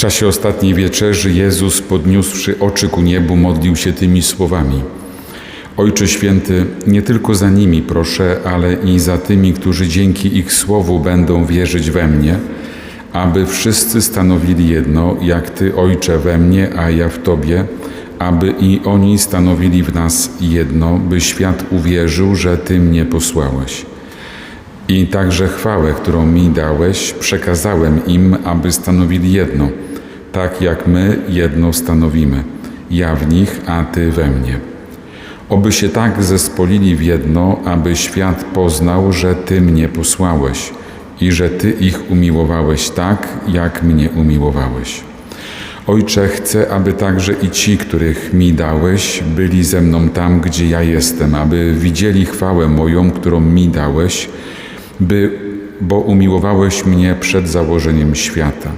czasie ostatniej wieczerzy Jezus, podniósłszy oczy ku niebu, modlił się tymi słowami: Ojcze Święty, nie tylko za nimi proszę, ale i za tymi, którzy dzięki ich słowu będą wierzyć we mnie, aby wszyscy stanowili jedno, jak Ty, Ojcze, we mnie, a ja w Tobie, aby i oni stanowili w nas jedno, by świat uwierzył, że Ty mnie posłałeś. I także chwałę, którą mi dałeś, przekazałem im, aby stanowili jedno, tak jak my jedno stanowimy, ja w nich, a Ty we mnie. Oby się tak zespolili w jedno, aby świat poznał, że Ty mnie posłałeś i że Ty ich umiłowałeś tak, jak mnie umiłowałeś. Ojcze, chcę, aby także i ci, których mi dałeś, byli ze mną tam, gdzie ja jestem, aby widzieli chwałę moją, którą mi dałeś, by, bo umiłowałeś mnie przed założeniem świata.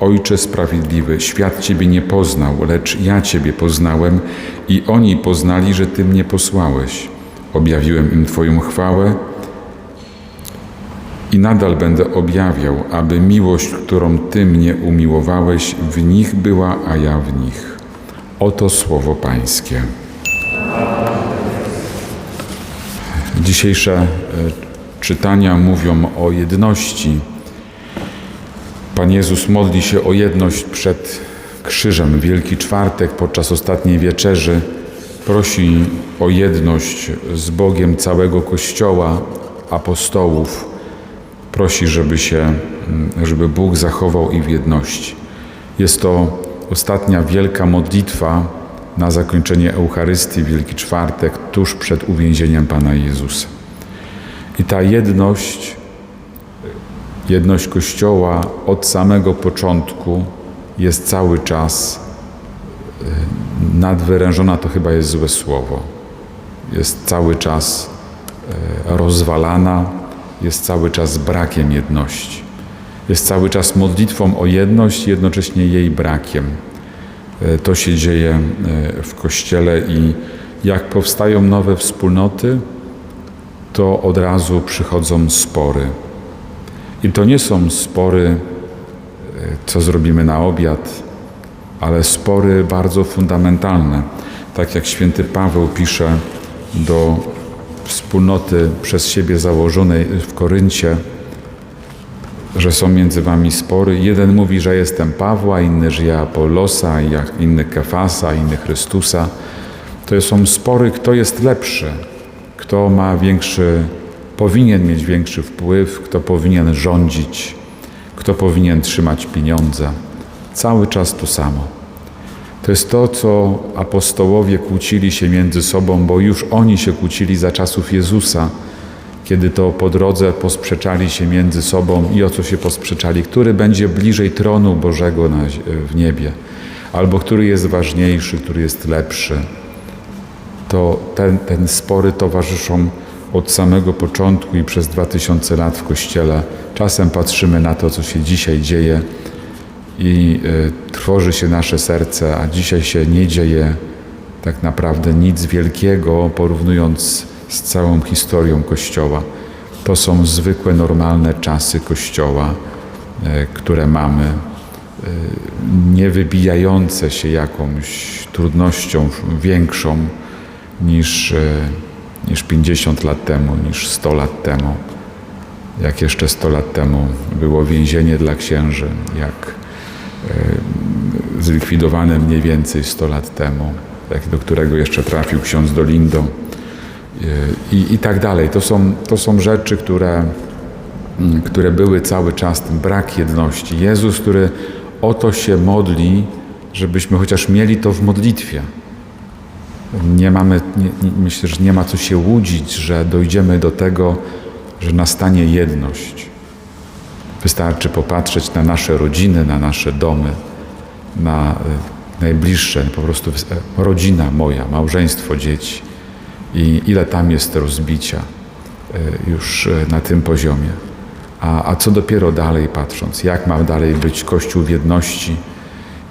Ojcze sprawiedliwy, świat Ciebie nie poznał, lecz ja Ciebie poznałem i oni poznali, że Ty mnie posłałeś. Objawiłem im Twoją chwałę i nadal będę objawiał, aby miłość, którą Ty mnie umiłowałeś, w nich była, a ja w nich. Oto słowo Pańskie. Dzisiejsze e, czytania mówią o jedności. Pan Jezus modli się o jedność przed krzyżem. Wielki Czwartek podczas ostatniej wieczerzy prosi o jedność z Bogiem całego Kościoła, apostołów. Prosi, żeby się, żeby Bóg zachował ich w jedności. Jest to ostatnia wielka modlitwa na zakończenie Eucharystii, Wielki Czwartek, tuż przed uwięzieniem Pana Jezusa. I ta jedność, jedność Kościoła od samego początku jest cały czas e, nadwyrężona, to chyba jest złe słowo. Jest cały czas e, rozwalana, jest cały czas brakiem jedności. Jest cały czas modlitwą o jedność, jednocześnie jej brakiem. E, To się dzieje w Kościele i jak powstają nowe wspólnoty, to od razu przychodzą spory. I to nie są spory, e, co zrobimy na obiad, ale spory bardzo fundamentalne. Tak jak święty Paweł pisze do wspólnoty przez siebie założonej w Koryncie, że są między wami spory. Jeden mówi, że jestem Pawła, inny, że ja Apollosa, inny Kefasa, inny Chrystusa. To są spory, kto jest lepszy, kto ma większy, powinien mieć większy wpływ, kto powinien rządzić, kto powinien trzymać pieniądze. Cały czas to samo. To jest to, co apostołowie kłócili się między sobą, bo już oni się kłócili za czasów Jezusa, kiedy to po drodze posprzeczali się między sobą i o co się posprzeczali, który będzie bliżej tronu Bożego na, w niebie, albo który jest ważniejszy, który jest lepszy to ten, ten spory towarzyszą od samego początku i przez dwa tysiące lat w Kościele. Czasem patrzymy na to, co się dzisiaj dzieje i y, trwoży się nasze serce, a dzisiaj się nie dzieje tak naprawdę nic wielkiego, porównując z całą historią Kościoła. To są zwykłe, normalne czasy Kościoła, y, które mamy, y, nie wybijające się jakąś trudnością większą, niż, niż 50 lat temu, niż 100 lat temu. Jak jeszcze 100 lat temu było więzienie dla księży, jak zlikwidowane mniej więcej 100 lat temu, jak do którego jeszcze trafił ksiądz Dolindo i, i tak dalej. To są, to są rzeczy, które, które były cały czas, ten brak jedności. Jezus, który o to się modli, żebyśmy chociaż mieli to w modlitwie. Nie mamy, nie, nie, myślę, że nie ma co się łudzić, że dojdziemy do tego, że nastanie jedność. Wystarczy popatrzeć na nasze rodziny, na nasze domy, na y, najbliższe, po prostu y, rodzina moja, małżeństwo, dzieci i ile tam jest rozbicia y, już na tym poziomie. A, a co dopiero dalej patrząc, jak ma dalej być Kościół w jedności,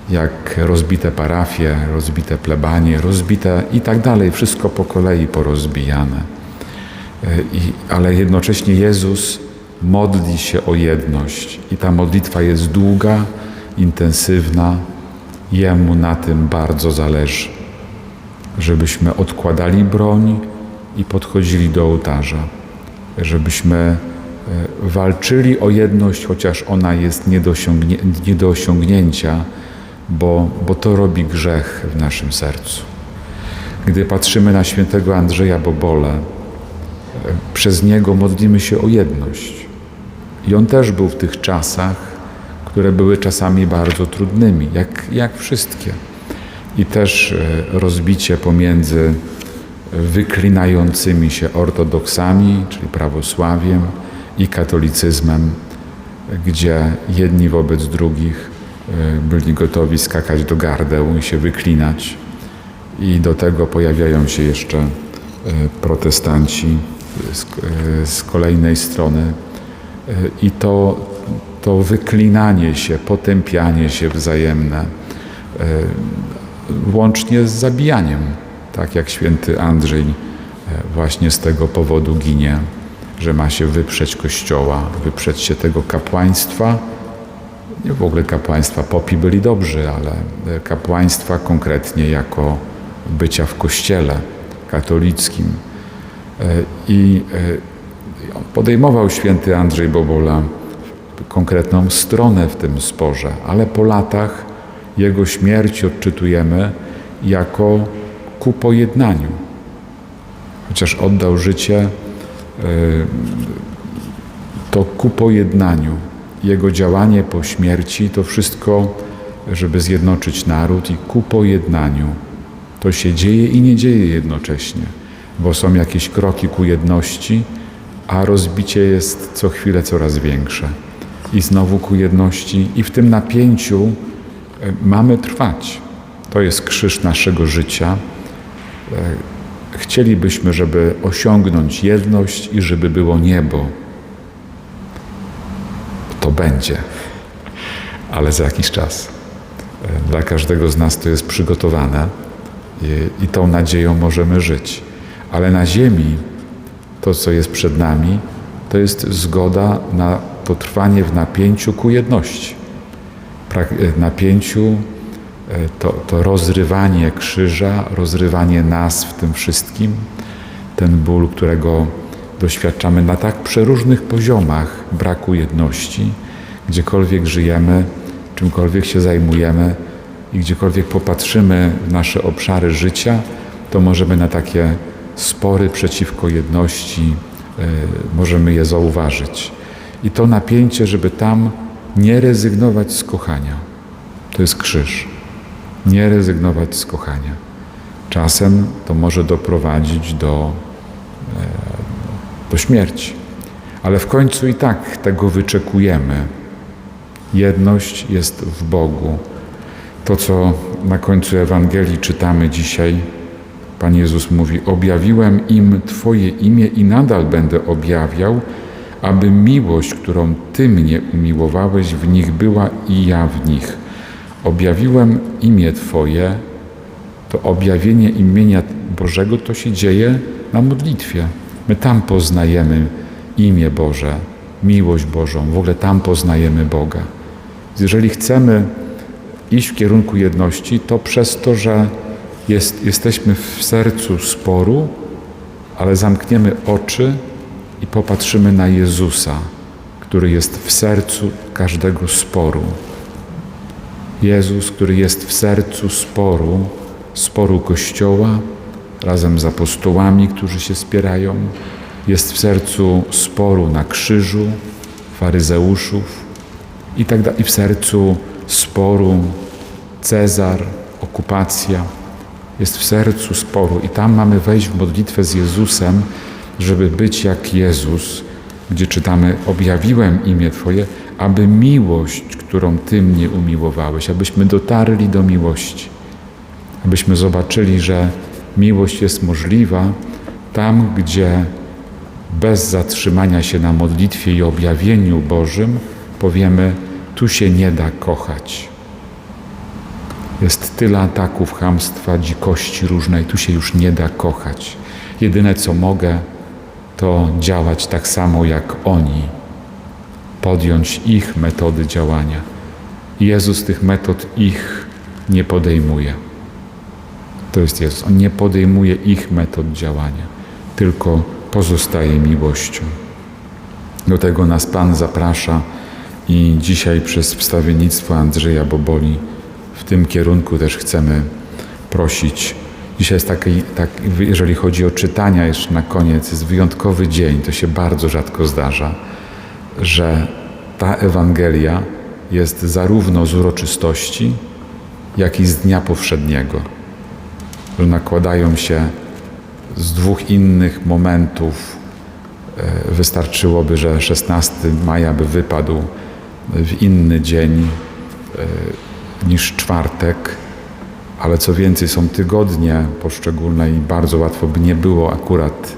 jak rozbite parafie, rozbite plebanie, rozbite i tak dalej, wszystko po kolei porozbijane. I, ale jednocześnie Jezus modli się o jedność i ta modlitwa jest długa, intensywna. Jemu na tym bardzo zależy, żebyśmy odkładali broń i podchodzili do ołtarza, żebyśmy e, walczyli o jedność, chociaż ona jest nie do, nie do osiągnięcia, bo, bo to robi grzech w naszym sercu. Gdy patrzymy na świętego Andrzeja Bobole, przez niego modlimy się o jedność. I on też był w tych czasach, które były czasami bardzo trudnymi, jak, jak wszystkie. I też e, rozbicie pomiędzy wyklinającymi się ortodoksami, czyli prawosławiem, i katolicyzmem, gdzie jedni wobec drugich byli gotowi skakać do gardeł i się wyklinać. I do tego pojawiają się jeszcze e, protestanci z, z kolejnej strony. I to, to wyklinanie się, potępianie się wzajemne, łącznie z zabijaniem, tak jak święty Andrzej właśnie z tego powodu ginie, że ma się wyprzeć Kościoła, wyprzeć się tego kapłaństwa. W ogóle kapłaństwa, popi byli dobrzy, ale kapłaństwa konkretnie jako bycia w Kościele katolickim. I podejmował święty Andrzej Bobola konkretną stronę w tym sporze, ale po latach jego śmierci odczytujemy jako ku pojednaniu. Chociaż oddał życie, to ku pojednaniu. Jego działanie po śmierci to wszystko, żeby zjednoczyć naród i ku pojednaniu. To się dzieje i nie dzieje jednocześnie, bo są jakieś kroki ku jedności, a rozbicie jest co chwilę coraz większe. I znowu ku jedności, i w tym napięciu mamy trwać. To jest krzyż naszego życia. Chcielibyśmy, żeby osiągnąć jedność i żeby było niebo. To będzie, ale za jakiś czas. Dla każdego z nas to jest przygotowane i, i tą nadzieją możemy żyć. Ale na ziemi to, co jest przed nami, to jest zgoda na potrwanie w napięciu ku jedności. Napięciu to, to rozrywanie krzyża, rozrywanie nas w tym wszystkim, ten ból, którego doświadczamy na tak przeróżnych poziomach braku jedności, gdziekolwiek żyjemy, czymkolwiek się zajmujemy i gdziekolwiek popatrzymy w nasze obszary życia, to możemy na takie spory przeciwko jedności, y, możemy je zauważyć. I to napięcie, żeby tam nie rezygnować z kochania. To jest krzyż. Nie rezygnować z kochania. Czasem to może doprowadzić do, do śmierci. Ale w końcu i tak tego wyczekujemy. Jedność jest w Bogu. To, co na końcu Ewangelii czytamy dzisiaj, Pan Jezus mówi: Objawiłem im Twoje imię i nadal będę objawiał, aby miłość, którą Ty mnie umiłowałeś, w nich była i ja w nich. Objawiłem imię Twoje, to objawienie imienia Bożego to się dzieje na modlitwie. My tam poznajemy imię Boże, miłość Bożą, w ogóle tam poznajemy Boga. Jeżeli chcemy iść w kierunku jedności, to przez to, że jest, jesteśmy w sercu sporu, ale zamkniemy oczy i popatrzymy na Jezusa, który jest w sercu każdego sporu. Jezus, który jest w sercu sporu, sporu Kościoła, razem z apostołami, którzy się spierają, jest w sercu sporu na krzyżu, faryzeuszów i tak dalej, i w sercu sporu Cezar, okupacja, jest w sercu sporu i tam mamy wejść w modlitwę z Jezusem, żeby być jak Jezus, gdzie czytamy: Objawiłem imię Twoje, aby miłość, którą Ty mnie umiłowałeś, abyśmy dotarli do miłości, abyśmy zobaczyli, że miłość jest możliwa tam, gdzie bez zatrzymania się na modlitwie i objawieniu Bożym powiemy: Tu się nie da kochać. Jest tyle ataków, hamstwa, dzikości różnej, tu się już nie da kochać. Jedyne co mogę, to działać tak samo jak oni, podjąć ich metody działania. Jezus tych metod ich nie podejmuje. To jest Jezus. On nie podejmuje ich metod działania, tylko pozostaje miłością. Do tego nas Pan zaprasza i dzisiaj przez wstawiennictwo Andrzeja Boboli w tym kierunku też chcemy prosić. Dzisiaj jest taki, tak, jeżeli chodzi o czytania jeszcze na koniec, jest wyjątkowy dzień, to się bardzo rzadko zdarza, że ta Ewangelia jest zarówno z uroczystości, jak i z dnia powszedniego. Że nakładają się z dwóch innych momentów. E, Wystarczyłoby, że 16 maja by wypadł w inny dzień e, niż czwartek, ale co więcej, są tygodnie poszczególne i bardzo łatwo by nie było akurat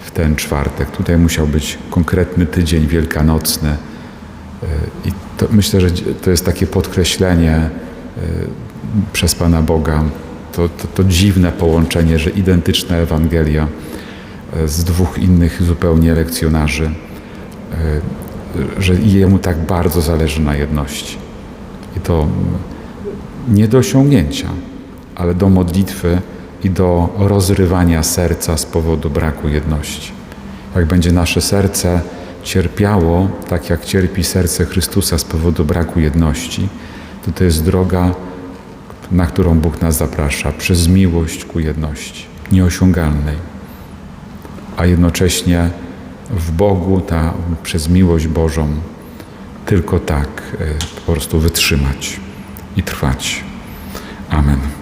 w ten czwartek. Tutaj musiał być konkretny tydzień wielkanocny. E, I to, myślę, że to jest takie podkreślenie przez Pana Boga, to, to, to dziwne połączenie, że identyczna Ewangelia e, z dwóch innych zupełnie lekcjonarzy, e, że jemu tak bardzo zależy na jedności. I to mm, nie do osiągnięcia, ale do modlitwy i do rozrywania serca z powodu braku jedności. Jak będzie nasze serce cierpiało, tak jak cierpi serce Chrystusa z powodu braku jedności, to to jest droga, na którą Bóg nas zaprasza przez miłość ku jedności, nieosiągalnej, a jednocześnie w Bogu ta przez miłość Bożą tylko tak e, po prostu wytrzymać i trwać. Amen.